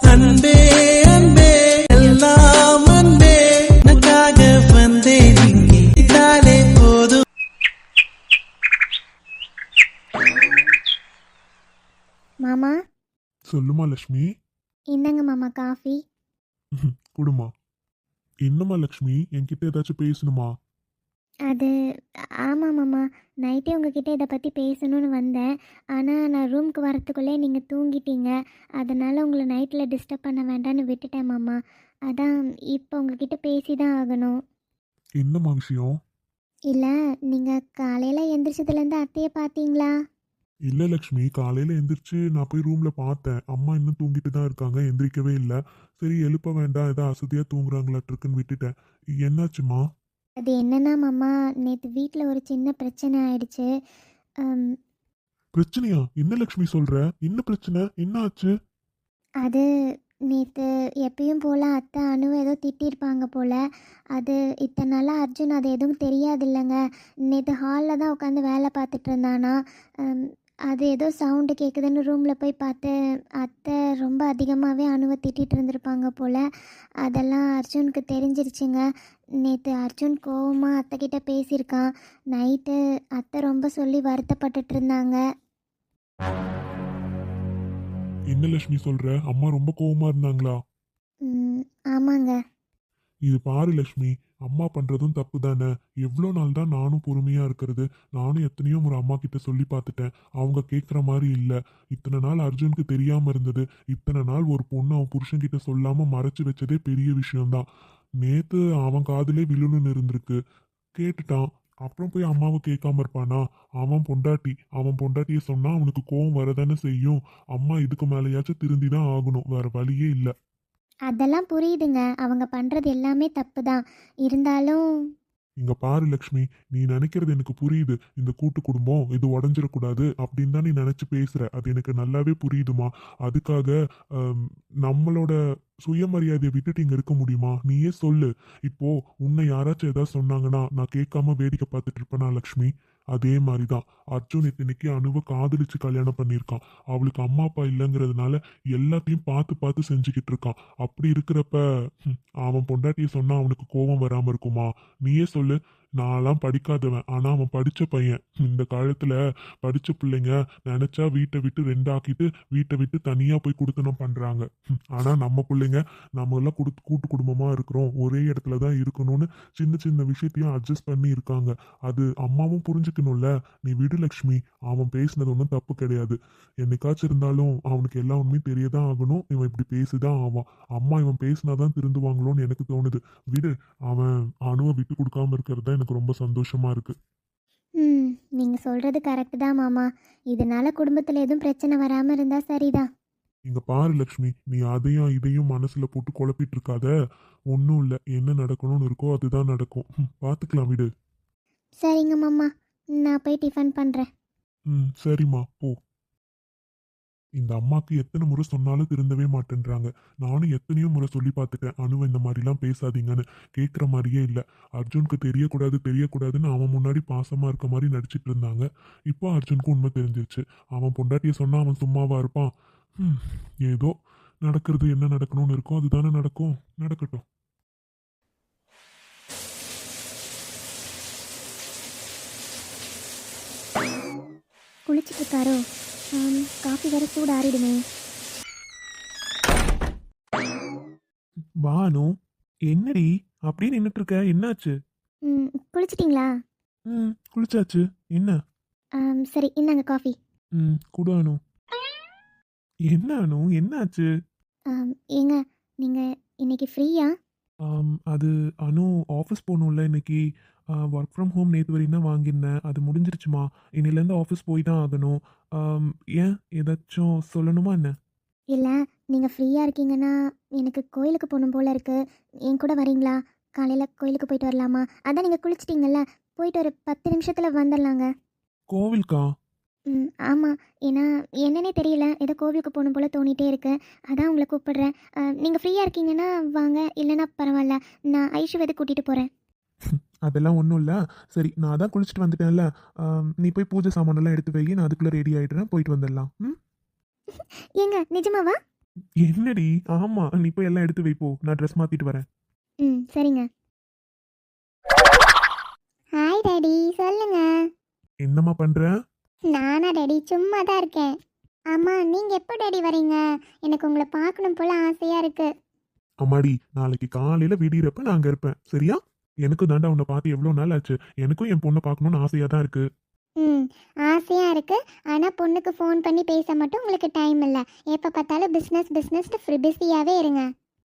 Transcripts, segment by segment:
அன்பே அன்பே எல்லாம் அன்பே. உனக்காக வந்தேன் இங்கே. இதாலே போதும். மாமா? சொல்லுமா லக்ஷ்மி? இந்தாங்க மாமா காஃபி. குடுமா. என்னம்மா லக்ஷ்மி? என்கிட்ட ஏதாச்சும் பேசணுமா? அது ஆமாம் மாமா. நைட்டே உங்ககிட்ட இதை பற்றி பேசணும்னு வந்தேன். ஆனால் நான் ரூமுக்கு வரத்துக்குள்ளே நீங்கள் தூங்கிட்டீங்க. அதனால் உங்களை நைட்டில் டிஸ்டர்ப் பண்ண வேண்டாம்னு விட்டுட்டேன் மாமா. அதான் இப்போ உங்ககிட்ட பேசி தான் ஆகணும். என்னம்மா விஷயம்? இல்லை நீங்கள் காலையில் எந்திரிச்சதுலேருந்து அத்தையை பார்த்தீங்களா இல்ல லக்ஷ்மி காலையில எந்திரிச்சு நான் போய் ரூம்ல பார்த்தேன். அம்மா இன்னும் தூங்கிட்டு தான் இருக்காங்க எந்திரிக்கவே இல்லை. சரி எழுப்ப வேண்டாம் ஏதோ அசதியா தூங்குறாங்களாட்டிருக்குன்னு விட்டுட்டேன். என்னாச்சுமா அது என்னன்னா மாமா நேற்று வீட்டில் ஒரு சின்ன பிரச்சனை ஆயிடுச்சு. அம், பிரச்சனையா? என்ன லக்ஷ்மி சொல்ற? என்ன பிரச்சனை? என்ன ஆச்சு? அது நேற்று எப்பயும் போல் அத்தை அணுவை ஏதோ திட்டிருப்பாங்க போல். அது இத்தனை நாளாக அர்ஜுன் அது எதுவும் தெரியாது இல்லைங்க நேற்று ஹாலில் தான் உட்காந்து வேலை பார்த்துட்டு இருந்தானா. அம், அது ஏதோ சவுண்டு கேட்குதுன்னு ரூமில் போய் பார்த்து அத்தை ரொம்ப அதிகமாகவே அணுவை திட்டிகிட்டு இருந்திருப்பாங்க போல். அதெல்லாம் அர்ஜுனுக்கு தெரிஞ்சிருச்சுங்க. நேற்று அர்ஜுன் கோவமாக அத்தைக்கிட்ட பேசியிருக்கான். நைட்டு அத்தை ரொம்ப சொல்லி வருத்தப்பட்டுட்டு இருந்தாங்க. என்ன லக்ஷ்மி சொல்ற? அம்மா ரொம்ப கோவமா இருந்தாங்களா? ம், ஆமாங்க. இது பாரு லக்ஷ்மி அம்மா பண்ணுறதும் தப்பு தானே. எவ்வளோ நாள் தான் நானும் பொறுமையாக இருக்கிறது நானும் எத்தனையோ ஒரு அம்மா கிட்ட சொல்லி பார்த்துட்டேன். அவங்க கேட்குற மாதிரி இல்லை. இத்தனை நாள் அர்ஜுனுக்கு தெரியாமல் இருந்தது. இத்தனை நாள் ஒரு பொண்ணு அவன் புருஷன்கிட்ட சொல்லாமல் மறைச்சி வச்சதே பெரிய விஷயம்தான். நேற்று அவன் காதலே விழுணுன்னு இருந்திருக்கு. கேட்டுட்டான். அப்புறம் போய் அம்மாவை கேட்காம இருப்பானா? அவன் பொண்டாட்டி. அவன் பொண்டாட்டியை சொன்னால் அவனுக்கு கோவம் வரதானே செய்யும். அம்மா இதுக்கு மேலேயாச்சும் திருந்தி தான் ஆகணும். வேற வழியே இல்லை. அதெல்லாம் புரியுதுங்க. அவங்க பண்ணுறது எல்லாமே தப்பு தான் இருந்தாலும் இங்க பாரு லக்ஷ்மி நீ நினைக்கிறது எனக்கு புரியுது. இந்த கூட்டு குடும்பம் இது உடஞ்சிடக்கூடாது அப்படின்னு தான் நீ நினைச்சு பேசுற. அது எனக்கு நல்லாவே புரியுதுமா. அதுக்காக நம்மளோட சுயமரியாதையை விட்டுட்டு இங்க இருக்க முடியுமா? நீயே சொல்லு. இப்போ உன்னை யாராச்சும் ஏதாவது சொன்னாங்கன்னா நான் கேட்காம வேடிக்கை பார்த்துட்டு இருப்பேனா லக்ஷ்மி? அதே மாதிரி தான் அர்ஜுன் இத்தனைக்கு அணுவை காதலிச்சு கல்யாணம் பண்ணியிருக்கான். அவளுக்கு அம்மா அப்பா இல்லைங்கிறதுனால எல்லாத்தையும் பார்த்து பார்த்து செஞ்சுக்கிட்டு இருக்கான். அப்படி இருக்கிறப்ப அவன் பொண்டாட்டியை சொன்னா அவனுக்கு கோபம் வராம இருக்குமா? நீயே சொல்லு. நான்லாம் படிக்காதவன். ஆனால் அவன் படித்த பையன். இந்த காலத்தில் படித்த பிள்ளைங்க நினச்சா வீட்டை விட்டு ரெண்டாக்கிட்டு வீட்டை விட்டு தனியாக போய் குடுத்தனம் பண்ணுறாங்க ஆனால் நம்ம பிள்ளைங்க நம்மளாம் எல்லாம் கூட்டு குடும்பமாக இருக்கிறோம். ஒரே இடத்துல தான் இருக்கணும்னு சின்ன சின்ன விஷயத்தையும் அட்ஜஸ்ட் பண்ணி இருக்காங்க. அது அம்மாவும் புரிஞ்சுக்கணும்ல. நீ விடு லக்ஷ்மி. அவன் பேசினது ஒன்றும் தப்பு கிடையாது. என்னைக்காச்சும் இருந்தாலும் அவனுக்கு எல்லா உண்மையும் தெரியதான் ஆகணும். இவன் இப்படி பேசிதான் ஆவான். அம்மா இவன் பேசினாதான் திருந்துவாங்களோன்னு எனக்கு தோணுது. விடு. அவன் அணுவை விட்டு கொடுக்காம இருக்கிறது தான் எனக்கு ரொம்ப சந்தோஷமா இருக்கு. ம் நீங்கள் சொல்கிறது கரெக்டு தான் மாமா. இதனால குடும்பத்தில் எதுவும் பிரச்சனை வராமல் இருந்தால் சரிதான் இங்க பாரு லக்ஷ்மி நீ அதையும் இதையும் மனசுல போட்டு குழப்பிட்டு இருக்காத. ஒன்றும் இல்லை என்ன நடக்கணும்னு இருக்கோ அதுதான் நடக்கும். ம், பார்த்துக்கலாம் விடு. சரிங்க மாமா நான் போய் டிஃபன் பண்ணுறேன் ம் சரிம்மா போ. இந்த அம்மாக்கு எத்தனை முறை சொன்னாலும் திருந்தவே மாட்டேன்றாங்க. நானும் எத்தனையோ முறை சொல்லி பார்த்துட்டேன். அணுவை இந்த மாதிரிலாம் பேசாதீங்கன்னு. கேட்குற மாதிரியே இல்லை. அர்ஜுனுக்கு தெரியக்கூடாது தெரியக்கூடாதுன்னு அவன் முன்னாடி பாசமாக இருக்க மாதிரி நடிச்சிட்டு இருந்தாங்க. இப்போ அர்ஜுனுக்கு உண்மை தெரிஞ்சிருச்சு. அவன் பொண்டாட்டியை சொன்னால் அவன் சும்மாவாக இருப்பான். ஏதோ நடக்கிறது என்ன நடக்கணும்னு இருக்கோ அதுதானே நடக்கும். நடக்கட்டும். குளிச்சுட்டு இருக்காரோ காஃபி வேற சூடு ஆறிடுமே. பானு என்னடி? அப்படியே நின்றுட்டு இருக்க என்னாச்சு? ம் குளிச்சிட்டிங்களா? ம் குளிச்சாச்சு. என்ன? ஆம், சரி இந்தாங்க காஃபி. ம் குடு அனு. என்ன அனு? என்னாச்சு? ஆம், ஏங்க நீங்கள் இன்னைக்கு ஃப்ரீயா? ஆம், அது அனு ஆஃபீஸ் போகணும்ல இன்னைக்கு. ஒர்க் ஃப்ரம் ஹோம் நேற்று வரையும் தான் வாங்கியிருந்தேன். அது முடிஞ்சிருச்சுமா? இன்னிலேருந்து ஆஃபீஸ் போய் தான் ஆகணும். ஏன்? ஏதாச்சும் சொல்லணுமா என்ன? இல்லை நீங்கள் ஃப்ரீயாக இருக்கீங்கன்னா எனக்கு கோயிலுக்கு போகணும் போல இருக்கு. என் கூட வரீங்களா? காலையில் கோயிலுக்கு போயிட்டு வரலாமா? அதான் நீங்கள் குளிச்சிட்டிங்கல்ல போயிட்டு ஒரு பத்து நிமிஷத்தில் வந்துடலாங்க கோவிலுக்கா? ம் ஆமாம் ஏன்னா என்னன்னே தெரியல. ஏதோ கோவிலுக்கு போகணும் போல் தோணிட்டே இருக்கு. அதான் உங்களை கூப்பிடுறேன். நீங்கள் ஃப்ரீயாக இருக்கீங்கன்னா வாங்க. இல்லைன்னா பரவாயில்ல. நான் ஐஷுவதை கூட்டிகிட்டு போகிறேன் அதெல்லாம் ஒன்றும் இல்லை. சரி நான் தான் குளிச்சுட்டு வந்துட்டேன்ல. ஆம், நீ போய் பூஜை சாமானெல்லாம் எடுத்து வை. நான் அதுக்குள்ளே ரெடி ஆகிடுறேன் போயிட்டு வந்துடலாம். ம்? ஏங்க நிஜமாவா என்னடி? ஆமா நீ போய் எல்லாம் எடுத்து வைப்போ நான் ட்ரெஸ் மாத்திட்டு வரேன். ம் சரிங்க. ஹாய் டாடி சொல்லுங்க. என்னம்மா பண்ற? நானா டாடி சும்மா தான் இருக்கேன். ஆமாம் நீங்கள் எப்போ டாடி வரீங்க? எனக்கு உங்களை பார்க்கணும் போல ஆசையாக இருக்கு. அம்மாடி நாளைக்கு காலையில விடியறப்ப நான் அங்க இருப்பேன். சரியா? எனக்கு தாண்டா உன்னை பார்த்து எவ்வளவு நாள் ஆச்சு? எனக்கும் என் பொண்ணை பார்க்கணும்னு ஆசையா தான் இருக்கு. ம் ஆசையாக இருக்கு. ஆனால் பொண்ணுக்கு ஃபோன் பண்ணி பேச மட்டும் உங்களுக்கு டைம் இல்லை. எப்போ பார்த்தாலும் பிஸ்னஸ் பிஸ்னஸ் ஃப்ரீ பிஸியாகவே இருங்க.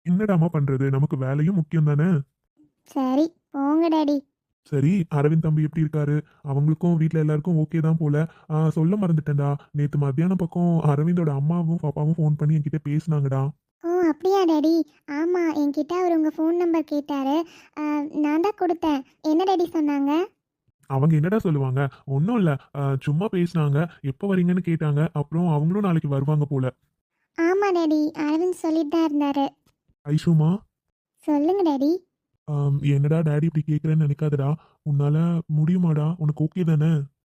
என்னடாமா பண்றது? நமக்கு வேலையும் முக்கியம் தானே? சரி போங்க டாடி. சரி அரவிந்த் தம்பி எப்படி இருக்காரு? அவங்களுக்கும் வீட்ல எல்லாருக்கும் ஓகே தான் போல. ஆ, சொல்ல மறந்துட்டேன்டா. நேத்து மத்தியானம் பக்கம் அரவிந்தோட அம்மாவும் பாப்பாவும் ஃபோன் பண்ணி என்கிட்ட பேசினாங்கடா. அப்படியா டாடி? ஆமாம் என்கிட்ட அவர் உங்கள் ஃபோன் நம்பர் கேட்டார். நான் தான் கொடுத்தேன். என்ன டாடி சொன்னாங்க? அவங்க என்னடா சொல்லுவாங்க? ஒன்றும் இல்லை. சும்மா பேசினாங்க. எப்போ வரீங்கன்னு கேட்டாங்க. அப்புறம் அவங்களும் நாளைக்கு வருவாங்க போல. ஆமாம் டாடி. அரவிந்த் சொல்லிட்டு தான் இருந்தார். ஐஷுமா சொல்லுங்க டாடி. ஆம், என்னடா டேடி இப்படி கேட்குறேன்னு நினைக்காதடா. உன்னால முடியுமாடா? உனக்கு ஓகே தானே?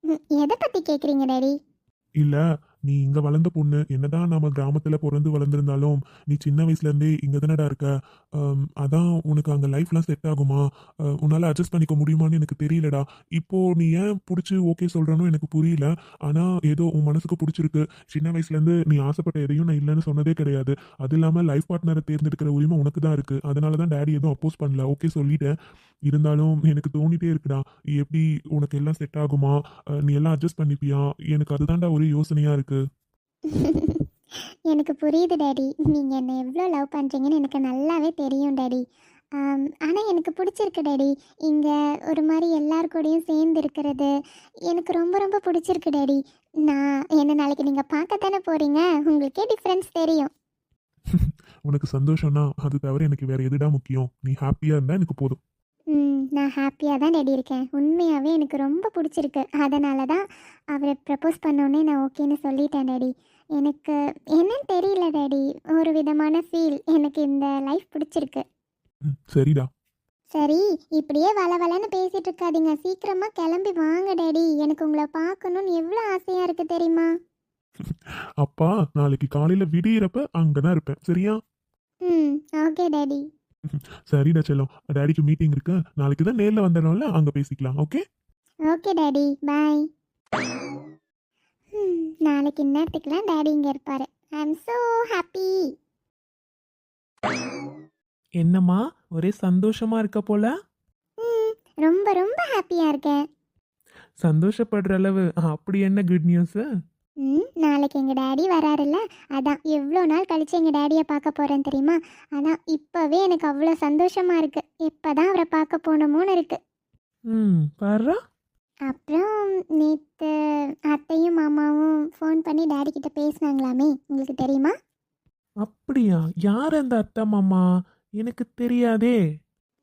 ம், எதை பற்றி கேட்குறீங்க டாடி? இல்ல நீ இங்க வளர்ந்த பொண்ணு என்னதான் நம்ம கிராமத்துல பிறந்து வளர்ந்துருந்தாலும் நீ சின்ன வயசுல இருந்தே இங்க தானடா இருக்க அதான் உனக்கு அங்க லைஃப்லாம் செட் ஆகுமா? உன்னால அட்ஜஸ்ட் பண்ணிக்க முடியுமான்னு எனக்கு தெரியலடா. இப்போ நீ ஏன் பிடிச்சி ஓகே சொல்றனோ எனக்கு புரியல. ஆனா ஏதோ உன் மனசுக்கு பிடிச்சிருக்கு. சின்ன வயசுல இருந்து நீ ஆசைப்பட்ட எதையும் நான் இல்லைன்னு சொன்னதே கிடையாது. அது இல்லாம லைஃப் பார்ட்னரை தேர்ந்தெடுக்கிற உரிமை உனக்கு தான் இருக்கு. அதனால தான் டேடி எதுவும் அப்போஸ் பண்ணல. ஓகே சொல்லிட்டேன். இருந்தாலும் எனக்கு தோணிட்டே இருக்குடா. எப்படி உனக்கு எல்லாம் செட் ஆகுமா? நீ எல்லாம் அட்ஜஸ்ட் பண்ணிப்பியா? எனக்கு அதுதான்டா ஒரு யோசனையா இருக்கு. எனக்கு புரியுது டாடி நீங்கள் என்னை எவ்வளோ லவ் பண்ணுறீங்கன்னு எனக்கு நல்லாவே தெரியும் டாடி ஆனால் எனக்கு பிடிச்சிருக்கு டேடி இங்கே ஒரு மாதிரி எல்லார் கூடயும் சேர்ந்து இருக்கிறது எனக்கு ரொம்ப ரொம்ப பிடிச்சிருக்கு டாடி நான் என்ன நாளைக்கு நீங்கள் பார்க்கத்தானே போகிறீங்க உங்களுக்கே டிஃப்ரென்ஸ் தெரியும். உனக்கு சந்தோஷம்னா அது தவிர எனக்கு வேறு எதுடா முக்கியம்? நீ ஹாப்பியாக இருந்தால் எனக்கு போதும். ம் நான் ஹாப்பியாக தான் டாடி இருக்கேன். உண்மையாகவே எனக்கு ரொம்ப பிடிச்சிருக்கு. அதனால தான் அவரை ப்ரப்போஸ் பண்ணோன்னே நான் ஓகேன்னு சொல்லிட்டேன் டாடி எனக்கு என்னன்னு தெரியல டாடி ஒரு விதமான ஃபீல் எனக்கு இந்த லைஃப் பிடிச்சிருக்கு. சரிடா. சரி இப்படியே வள வளன்னு பேசிட்டு இருக்காதீங்க. சீக்கிரமா கிளம்பி வாங்க டாடி எனக்கு உங்களை பார்க்கணும்னு எவ்வளோ ஆசையா இருக்கு தெரியுமா? அப்பா நாளைக்கு காலையில விடியறப்ப அங்கதான் இருப்பேன். சரியா? ம் ஓகே டாடி சரிடா செல்லம். டேடிக்கு மீட்டிங் இருக்கு. நாளைக்கு தான் நேர்ல வந்தனால அங்க பேசிக்கலாம் ஓகே ஓகே டாடி பாய் நாளைக்கு இந்நேரத்துக்குலாம் டாடி இங்கே இருப்பார். ஐ எம் ஸோ ஹாப்பி என்னம்மா ஒரே சந்தோஷமா இருக்க போல? ம் ரொம்ப ரொம்ப ஹாப்பியாக இருக்கேன். சந்தோஷப்படுற அளவு அப்படி என்ன குட் நியூஸ் ம் நாளைக்கு எங்கள் டாடி வராருல்ல? அதான் எவ்வளோ நாள் கழிச்சு எங்கள் டாடியை பார்க்க போகிறேன் தெரியுமா? அதான் இப்போவே எனக்கு அவ்வளோ சந்தோஷமாக இருக்குது எப்போ தான் அவரை பார்க்க போகணுமோன்னு இருக்குது ம் பாரு அப்புறம் நேற்று அத்தையும் மாமாவும் ஃபோன் பண்ணி டாடி கிட்ட பேசினாங்களாமே உங்களுக்கு தெரியுமா? அப்படியா? யார் அந்த அத்தை மாமா? எனக்கு தெரியாதே.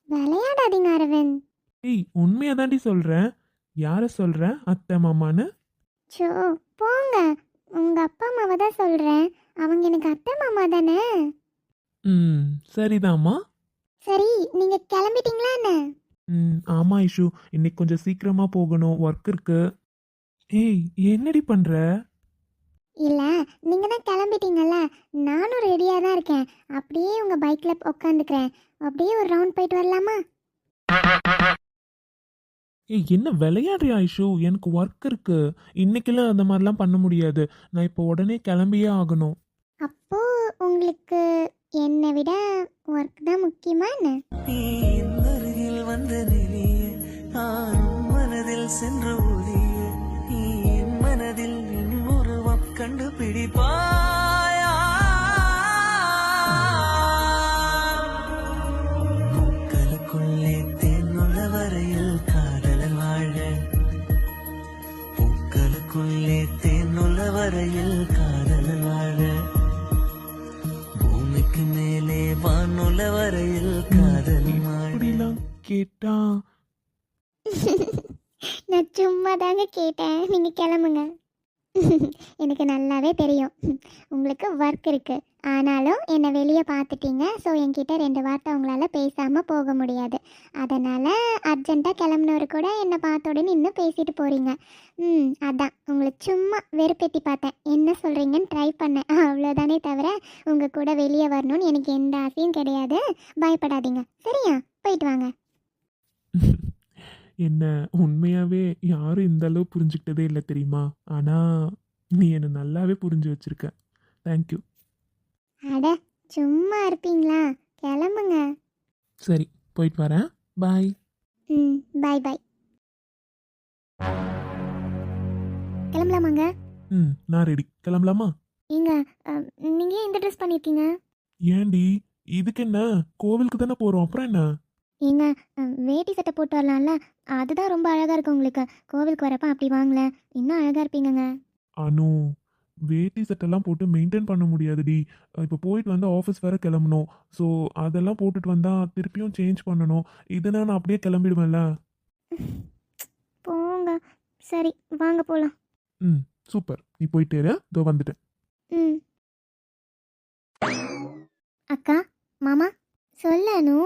விளையாடாதீங்க அரவிந்த். ஏய் உண்மையா தாண்டி சொல்றேன். யார சொல்ற? அத்தை மாமான்னு? ச்சோ போங்க. உங்கள் அப்பா அம்மாவை தான் சொல்கிறேன் அவங்க எனக்கு அத்தை மாமா தானே? ம் சரிதாம்மா. சரி நீங்கள் கிளம்பிட்டீங்களா என்ன? ம் ஆமா ஐஷு இன்னைக்கு கொஞ்சம் சீக்கிரமா போகணும். ஒர்க் இருக்கு. ஏய் என்னடி பண்ற? இல்லை நீங்கள் தான் கிளம்பிட்டீங்கல்ல. நானும் ரெடியாக தான் இருக்கேன். அப்படியே உங்கள் பைக்கில் உட்காந்துக்கிறேன் அப்படியே ஒரு ரவுண்ட் போயிட்டு வரலாமா? ஏய் என்ன விளையாடுறியா ஐஷு? எனக்கு ஒர்க் இருக்கு. இன்னைக்கெல்லாம் அந்த மாதிரிலாம் பண்ண முடியாது. நான் இப்போ உடனே கிளம்பியே ஆகணும். அப்போ உங்களுக்கு என்னை விட ஒர்க் தான் முக்கியமா என்ன? நீ என் அருகில் வந்த நிலையே மனதில் சென்ற ஒளியே. நீ என் மனதில் என் உருவம் கண்டுபிடிப்பாயா. என்கிட்ட ரெண்டு வார்த்தை உங்களால் பேசாமல் போக முடியாது. அதனால் அர்ஜென்ட்டாக கிளம்புனவர் கூட என்னை பார்த்த உடனே இன்னும் பேசிட்டு போகிறீங்க ம் அதான். உங்களுக்கு சும்மா வெறுப்பேத்தி பார்த்தேன். என்ன சொல்கிறீங்கன்னு ட்ரை பண்ணேன். அவ்வளோதானே தவிர உங்கள் கூட வெளியே வரணும்னு எனக்கு எந்த ஆசையும் கிடையாது. பயப்படாதீங்க. சரியா? போயிட்டு வாங்க. என்ன உண்மையாவே யாரும் இந்த அளவு புரிஞ்சுக்கிட்டதே இல்லை தெரியுமா? ஆனா நீ என்னை நல்லாவே புரிஞ்சு வச்சிருக்க. தேங்க்யூ அட சும்மா இருப்பீங்களா? கிளம்புங்க. சரி போயிட்டு வரேன். பாய். ம் பாய் பாய். கிளம்பலாமாங்க? ம் நான் ரெடி கிளம்பலாமா? ஏங்க நீங்கள் ஏன் இந்த ட்ரெஸ் பண்ணியிருக்கீங்க ஏண்டி இதுக்கு என்ன? கோவிலுக்கு தானே போறோம். அப்புறம் என்ன? ஏங்க வேட்டி சட்டை போட்டு வரலாம்ல. அதுதான் ரொம்ப அழகாக இருக்கு உங்களுக்கு. கோவிலுக்கு வரப்ப அப்படி வாங்கல. இன்னும் அழகாக இருப்பீங்கங்க. அனு வேட்டி சட்டெல்லாம் போட்டு மெயின்டைன் பண்ண முடியாதுடி. இப்போ போயிட்டு வந்து ஆஃபீஸ் வேற கிளம்பணும். ஸோ அதெல்லாம் போட்டுட்டு வந்தா திருப்பியும் சேஞ்ச் பண்ணணும். இதுனா நான் அப்படியே கிளம்பிடுவேன்ல? போங்க. சரி வாங்க போகலாம் ம் சூப்பர். நீ போயிட்டே இரு. இதோ வந்துட்டேன். ம். அக்கா மாமா சொல்லனு.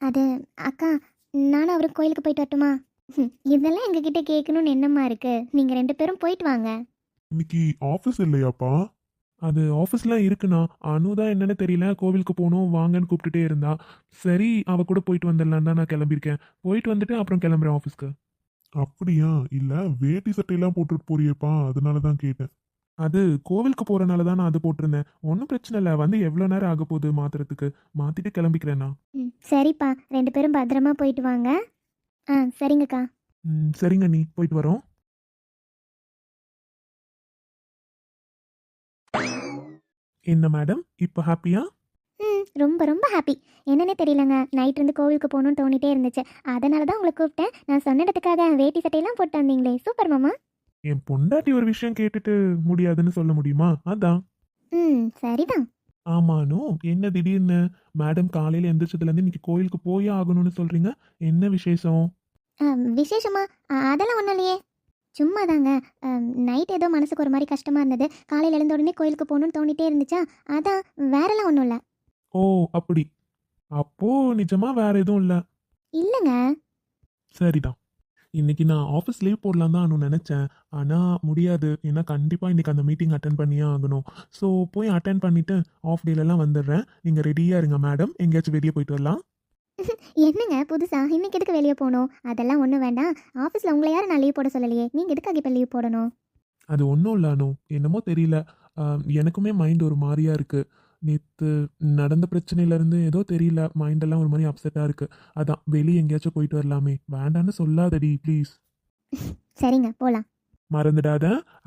அது அக்கா நானும் அவரும் கோயிலுக்கு போயிட்டு வரட்டுமா? ஹம், இதெல்லாம் எங்ககிட்ட கேட்கணும்னு என்னம்மா இருக்கு? நீங்கள் ரெண்டு பேரும் போயிட்டு வாங்க. இன்னைக்கு ஆஃபீஸ் இல்லையாப்பா? அது ஆஃபீஸ்லாம் இருக்குண்ணா. அனு தான் என்னன்னு தெரியல. கோவிலுக்கு போகணும் வாங்கன்னு கூப்பிட்டுட்டே இருந்தா. சரி அவ கூட போயிட்டு வந்துடலாம் தான் நான் கிளம்பியிருக்கேன். போயிட்டு வந்துட்டு அப்புறம் கிளம்புறேன் ஆஃபீஸ்க்கு அப்படியா? இல்ல வேட்டி சட்டையெல்லாம் போட்டுட்டு போறியேப்பா. அதனால தான் கேட்டேன். அது கோவிலுக்கு போறனால தான் நான் அது போட்டிருந்தேன். ஒன்றும் பிரச்சனை இல்லை. வந்து எவ்வளோ நேரம் ஆக போகுது மாத்துறதுக்கு? மாத்திட்டு கிளம்பிக்கிறேண்ணா. ம் சரிப்பா. ரெண்டு பேரும் பத்திரமா போயிட்டு வாங்க. ஆ சரிங்கக்கா. ம் சரிங்க நீ போயிட்டு வரோம். என்ன மேடம் இப்போ ஹாப்பியா ம் ரொம்ப ரொம்ப ஹாப்பி என்னன்னே தெரியலங்க. நைட் இருந்து கோவிலுக்கு போகணும்னு தோணிட்டே இருந்துச்சு. அதனால தான் உங்களை கூப்பிட்டேன். நான் சொன்னதுக்காக வேட்டி சட்டையெல்லாம் போட்டு வந்தீங்களே. சூப்பர் மாமா. என் பொண்டாட்டி ஒரு விஷயம் கேட்டுட்டு முடியாதுன்னு சொல்ல முடியுமா? அதான். ம் சரிதான். ஆமானோ என்ன திடீர்னு? மேடம் காலையில் எந்திரிச்சதுலேருந்து இன்னைக்கு கோயிலுக்கு போயே ஆகணும்னு சொல்றீங்க. என்ன விசேஷம்? விசேஷமா? அதெல்லாம் ஒன்றும் இல்லையே. சும்மா தாங்க நைட் ஏதோ மனசுக்கு ஒரு மாதிரி கஷ்டமாக இருந்தது. காலையில் எழுந்த உடனே கோயிலுக்கு போகணும்னு தோணிட்டே இருந்துச்சா? அதான் வேறெல்லாம் ஒன்றும் இல்லை. ஓ அப்படி. அப்போ நிஜமா வேற எதுவும் இல்லை. இல்லைங்க. சரிதான். இன்னைக்கு நான் ஆஃபீஸ் லீவ் போடலாம் தான் நான் நினச்சேன். ஆனால் முடியாது. ஏன்னா கண்டிப்பாக இன்னைக்கு அந்த மீட்டிங் அட்டன் பண்ணியே ஆகணும். ஸோ போய் அட்டன் பண்ணிவிட்டு ஆஃப் டேலெல்லாம் வந்துடுறேன். நீங்கள் ரெடியாக இருங்க மேடம் எங்கேயாச்சும் வெளியே போயிட்டு வரலாம். என்னங்க புதுசா இன்னைக்கு எதுக்கு வெளியே போகணும்? அதெல்லாம் ஒன்றும் வேண்டாம். ஆஃபீஸில் உங்களை யாரும் நான் லீவ் போட சொல்லலையே. நீங்கள் எதுக்காக இப்போ லீவ் போடணும்? அது ஒன்றும் இல்லை அனு. என்னமோ தெரியல. எனக்குமே மைண்ட் ஒரு மாதிரியா இருக்கு. நேற்று நடந்த பிரச்சனையிலேருந்து ஏதோ தெரியல. மைண்டெல்லாம் ஒரு மாதிரி அப்செட்டாக இருக்கு. அதான் வெளியே எங்கேயாச்சும் போயிட்டு வரலாமே. வேண்டான்னு சொல்லாதடி ப்ளீஸ் சரிங்க போகலாம் மறந்துடாத.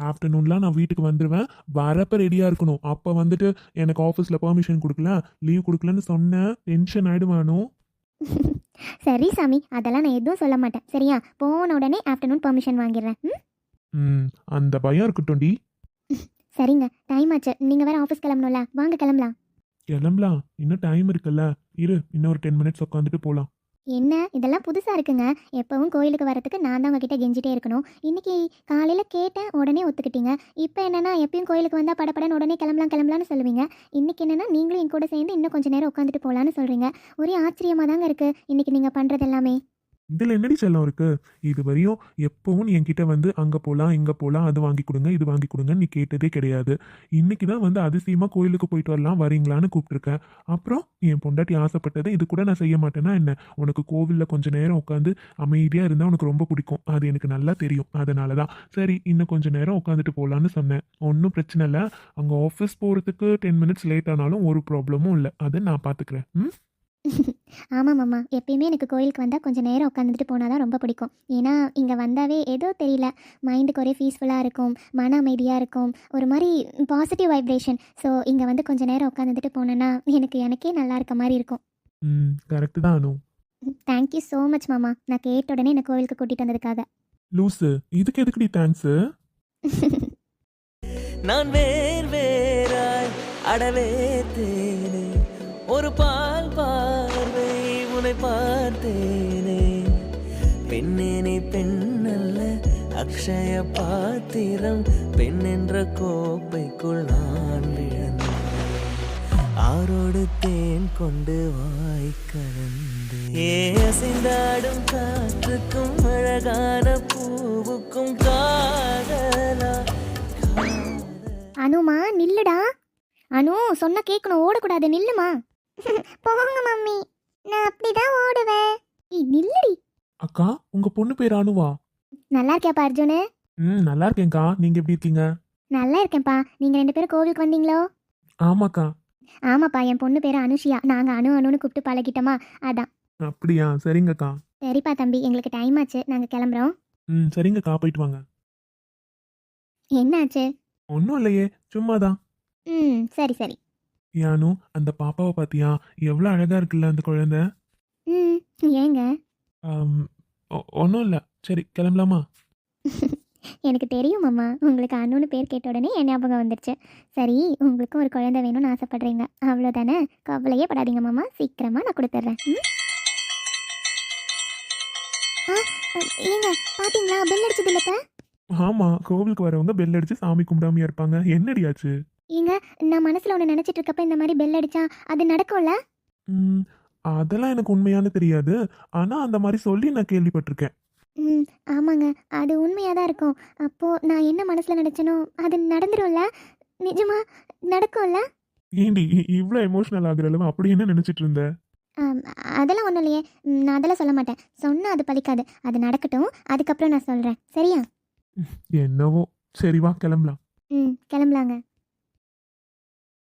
ஆஃப்டர்நூன்லாம் நான் வீட்டுக்கு வந்துடுவேன் வரப்ப ரெடியாக இருக்கணும். அப்போ வந்துட்டு எனக்கு ஆஃபீஸில் பெர்மிஷன் கொடுக்கல லீவ் கொடுக்கலன்னு சொன்னேன். டென்ஷன் ஆயிடுவானோ சரி சாமி. அதெல்லாம் நான் எதுவும் சொல்ல மாட்டேன். சரியா? போன உடனே ஆஃப்டர்நூன் பெர்மிஷன் வாங்கிடுறேன். ம்? அந்த பயம் இருக்கட்டும்டி. சரிங்க. டைம் ஆச்சு. நீங்கள் வேறு ஆஃபீஸ் கிளம்பணும்ல. வாங்க கிளம்பலாம். கிளம்பலாம். இன்னும் டைம் இருக்குல்ல. இரு இன்னும் ஒரு டென் மினிட்ஸ் உட்காந்துட்டு போகலாம் என்ன? இதெல்லாம் புதுசாக இருக்குங்க. எப்போவும் கோயிலுக்கு வரத்துக்கு நான் தான் உங்ககிட்ட கெஞ்சிட்டே இருக்கணும். இன்னைக்கு காலையில் கேட்டேன் உடனே ஒத்துக்கிட்டீங்க. இப்போ என்னென்னா எப்பயும் கோயிலுக்கு வந்தால் படப்படன்னு உடனே கிளம்பலாம் கிளம்பலாம்னு சொல்லுவீங்க. இன்னைக்கு என்னன்னா நீங்களும் என் கூட சேர்ந்து இன்னும் கொஞ்சம் நேரம் உட்காந்துட்டு போகலான்னு சொல்கிறீங்க ஒரே ஆச்சரியமாக தாங்க இருக்குது இன்னைக்கு நீங்கள் பண்ணுறது எல்லாமே. இதில் என்னடி செல்லம் இருக்குது இது வரையும் எப்பவும் நீ என்கிட்ட வந்து அங்கே போகலாம் இங்கே போகலாம் அது வாங்கி கொடுங்க இது வாங்கி கொடுங்கன்னு நீ கேட்டதே கிடையாது. இன்றைக்கி தான் வந்து அதிசயமாக கோயிலுக்கு போயிட்டு வரலாம் வரீங்களான்னு கூப்பிட்டுருக்கேன். அப்புறம் என் பொண்டாட்டி ஆசைப்பட்டது இது கூட நான் செய்ய மாட்டேன்னா என்ன? உனக்கு கோவிலில் கொஞ்ச நேரம் உட்காந்து அமைதியாக இருந்தால் உனக்கு ரொம்ப பிடிக்கும். அது எனக்கு நல்லா தெரியும். அதனால தான். சரி இன்னும் கொஞ்ச நேரம் உட்காந்துட்டு போகலான்னு சொன்னேன். ஒன்றும் பிரச்சனை இல்லை. அங்கே ஆஃபீஸ் போகிறதுக்கு டென் மினிட்ஸ் லேட் ஆனாலும் ஒரு ப்ராப்ளமும் இல்லை. அதை நான் பார்த்துக்கிறேன் ம்? ஆமாம் மாமா. எப்பயுமே எனக்கு கோயிலுக்கு வந்தால் கொஞ்சம் நேரம் உட்காந்துட்டு போனால் தான் ரொம்ப பிடிக்கும். ஏன்னா இங்கே வந்தாவே ஏதோ தெரியல. மைண்டுக்கு ஒரே பீஸ்ஃபுல்லாக இருக்கும். மன அமைதியாக இருக்கும். ஒரு மாதிரி பாசிட்டிவ் வைப்ரேஷன் ஸோ இங்கே வந்து கொஞ்சம் நேரம் உட்காந்துட்டு போனேன்னா எனக்கு எனக்கே நல்லா இருக்க மாதிரி இருக்கும். ம் கரெக்டு தான் அனு. தேங்க்யூ ஸோ மச் மாமா. நான் கேட்ட உடனே என்னை கோயிலுக்கு கூட்டிகிட்டு வந்ததுக்காக. லூஸு இதுக்கு எதுக்குடி தேங்க்ஸு நான் வேர் வேறாய் அடவே தேனே. ஒரு பால் பார்வை உன்னை பார்த்தேனே. பெண்ணேனே பெண்ணல்ல அக்ஷய பாத்திரம் பெண் என்ற கோப்பைக்குள் நான் விழுந்தேன். ஆரோடு தேன் கொண்டு வாய் கலந்து ஏ அசைந்தாடும் காற்றுக்கும் அழகான பூவுக்கும் காதலா அனுமா நில்லுடா. அனு சொன்ன கேட்கணும் ஓடக்கூடாது நில்லுமா. போங்க மம்மி. நான் அப்படிதான் ஓடுவேன். ஏய் நில்லுடி. அக்கா உங்க பொண்ணு பேர் அனுவா. நல்லா இருக்கியாப்பா அர்ஜுனு? ம் நல்லா இருக்கேன்க்கா. நீங்க எப்படி இருக்கீங்க? நல்லா இருக்கேன்ப்பா. நீங்க ரெண்டு பேரும் கோவிலுக்கு வந்தீங்களோ? ஆமாக்கா. ஆமாப்பா என் பொண்ணு பேரு அனுஷியா. நாங்க அனு அனுன்னு கூப்பிட்டு பழகிட்டோமா? அதான். அப்படியா? சரிங்கக்கா. சரிப்பா தம்பி. எங்களுக்கு டைம் ஆச்சு. நாங்க கிளம்புறோம். ம் சரிங்கக்கா. போயிட்டு வாங்க. என்னாச்சு? ஒன்றும் இல்லையே. சும்மாதான். ம் சரி சரி. யானு அந்த பாப்பாவை பாத்தியா? எவ்வளோ அழகா இருக்குல்ல அந்த குழந்தை? ம் ஏங்க? ஒன்றும் இல்லை. சரி கிளம்பலாமா? எனக்கு தெரியும் மாமா. உங்களுக்கு அனுன்னு பேர் கேட்ட உடனே என் ஞாபகம் வந்துருச்சு. சரி உங்களுக்கும் ஒரு குழந்தை வேணும்னு ஆசைப்படுறீங்க. அவ்வளோதானே கவலையே படாதீங்க மாமா. சீக்கிரமாக நான் கொடுத்துட்றேன். ஏங்க பாத்தீங்களா? பெல் அடிச்சது இல்லத்த ஆமாம் கோவிலுக்கு வரவங்க பெல் அடிச்சு சாமி கும்பிடாமையா இருப்பாங்க. என்னடியாச்சு ஏங்க நான் மனசில் ஒன்று நினச்சிட்டு இருக்கப்ப இந்த மாதிரி பெல் அடிச்சா அது நடக்கும்ல? ம், அதெல்லாம் எனக்கு உண்மையான தெரியாது. ஆனால் அந்த மாதிரி சொல்லி நான் கேள்விப்பட்டிருக்கேன். ம் ஆமாங்க. அது உண்மையாக தான் இருக்கும். அப்போது நான் என்ன மனசில் நினச்சனோ அது நடந்துரும்ல? நிஜமா நடக்கும்ல? ஏண்டி இவ்வளோ எமோஷனல் ஆகுற அளவு அப்படி என்ன நினச்சிட்டு இருந்த? ஆம், அதெல்லாம் ஒன்றும் இல்லையே. ம், நான் அதெல்லாம் சொல்ல மாட்டேன். சொன்னால் அது பலிக்காது அது நடக்கட்டும். அதுக்கப்புறம் நான் சொல்கிறேன் சரியா? என்னவோ. சரி வா கிளம்பலாம். ம் கிளம்பலாங்க.